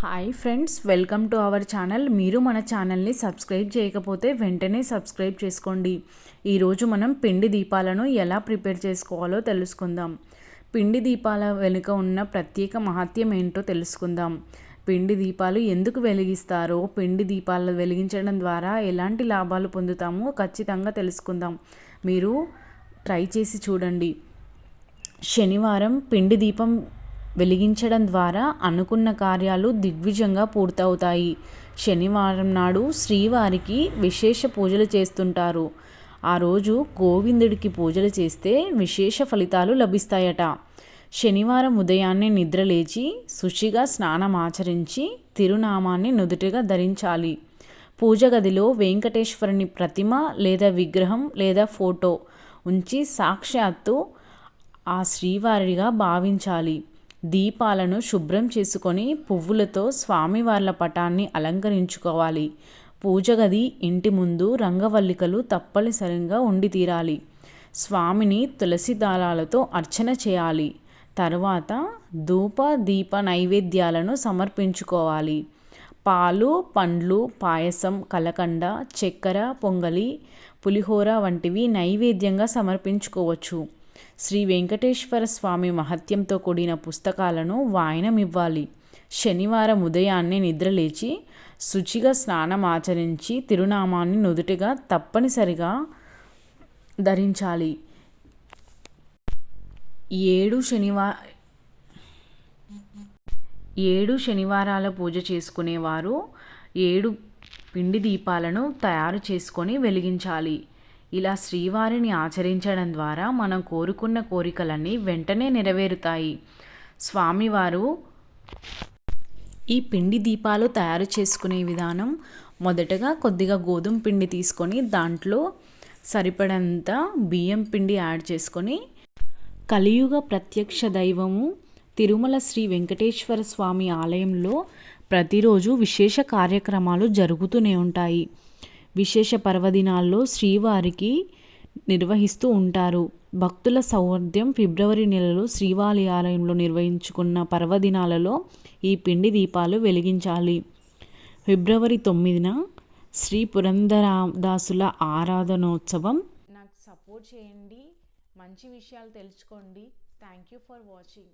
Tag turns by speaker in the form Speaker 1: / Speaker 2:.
Speaker 1: Hi friends welcome to our channel మీరు మన ఛానల్ని సబ్స్క్రైబ్ చేయకపోతే వెంటనే సబ్స్క్రైబ్ చేసుకోండి. ఈరోజు మనం పిండి దీపాలను ఎలా ప్రిపేర్ చేసుకోవాలో తెలుసుకుందాం. పిండి దీపాల వెనుక ఉన్న ప్రత్యేక మహత్యం ఏంటో తెలుసుకుందాం. పిండి దీపాలు ఎందుకు వెలిగిస్తారో పిండి దీపాలు వెలిగించడం ద్వారా ఎలాంటి లాభాలు పొందుతామో ఖచ్చితంగా తెలుసుకుందాం. మీరు ట్రై చేసి చూడండి. శనివారం పిండి దీపం వెలిగించడం ద్వారా అనుకున్న కార్యాలు దిగ్విజంగా పూర్తవుతాయి. శనివారం నాడు శ్రీవారికి విశేష పూజలు చేస్తుంటారు. ఆ రోజు గోవిందుడికి పూజలు చేస్తే విశేష ఫలితాలు లభిస్తాయట. శనివారం ఉదయాన్నే నిద్రలేచి శుచిగా స్నానం ఆచరించి తిరునామాన్ని నుదుటిగా ధరించాలి. పూజ గదిలో వెంకటేశ్వరుని ప్రతిమ లేదా విగ్రహం లేదా ఫోటో ఉంచి సాక్షాత్తు ఆ శ్రీవారిగా భావించాలి. దీపాలను శుభ్రం చేసుకొని పువ్వులతో స్వామివార్ల పటాన్ని అలంకరించుకోవాలి. పూజ గది ఇంటి ముందు రంగవల్లికలు తప్పనిసరిగా ఉండి తీరాలి. స్వామిని తులసి దాళాలతో అర్చన చేయాలి. తర్వాత ధూప దీప నైవేద్యాలను సమర్పించుకోవాలి. పాలు పండ్లు పాయసం కలకండ చక్కెర పొంగలి పులిహోర వంటివి నైవేద్యంగా సమర్పించుకోవచ్చు. శ్రీ వెంకటేశ్వర స్వామి మహత్యంతో కూడిన పుస్తకాలను వాయనమివ్వాలి. శనివారం ఉదయాన్నే నిద్రలేచి శుచిగా స్నానం ఆచరించి తిరునామాన్ని నుదుటిగా తప్పనిసరిగా ధరించాలి. ఏడు శనివార ఏడు శనివారాల పూజ చేసుకునేవారు ఏడు పిండి దీపాలను తయారు చేసుకొని వెలిగించాలి. ఇలా శ్రీవారిని ఆచరించడం ద్వారా మనం కోరుకున్న కోరికలన్నీ వెంటనే నెరవేరుతాయి. స్వామివారు ఈ పిండి దీపాలు తయారు చేసుకునే విధానం మొదటగా కొద్దిగా గోధుమ పిండి తీసుకొని దాంట్లో సరిపడంత బియ్యం పిండి యాడ్ చేసుకొని కలియుగ ప్రత్యక్ష దైవము తిరుమల శ్రీ వెంకటేశ్వర స్వామి ఆలయంలో ప్రతిరోజు విశేష కార్యక్రమాలు జరుగుతూనే ఉంటాయి. విశేష పర్వదినాల్లో శ్రీవారికి నిర్వహిస్తూ ఉంటారు. భక్తుల సౌవర్ధ్యం ఫిబ్రవరి నెలలో శ్రీవాలి ఆలయంలో నిర్వహించుకున్న పర్వదినాలలో ఈ పిండి దీపాలు వెలిగించాలి. ఫిబ్రవరి తొమ్మిదిన శ్రీ పురంధరదాసుల ఆరాధనోత్సవం. నాకు సపోర్ట్ చేయండి. మంచి విషయాలు తెలుసుకోండి. Thank you for watching.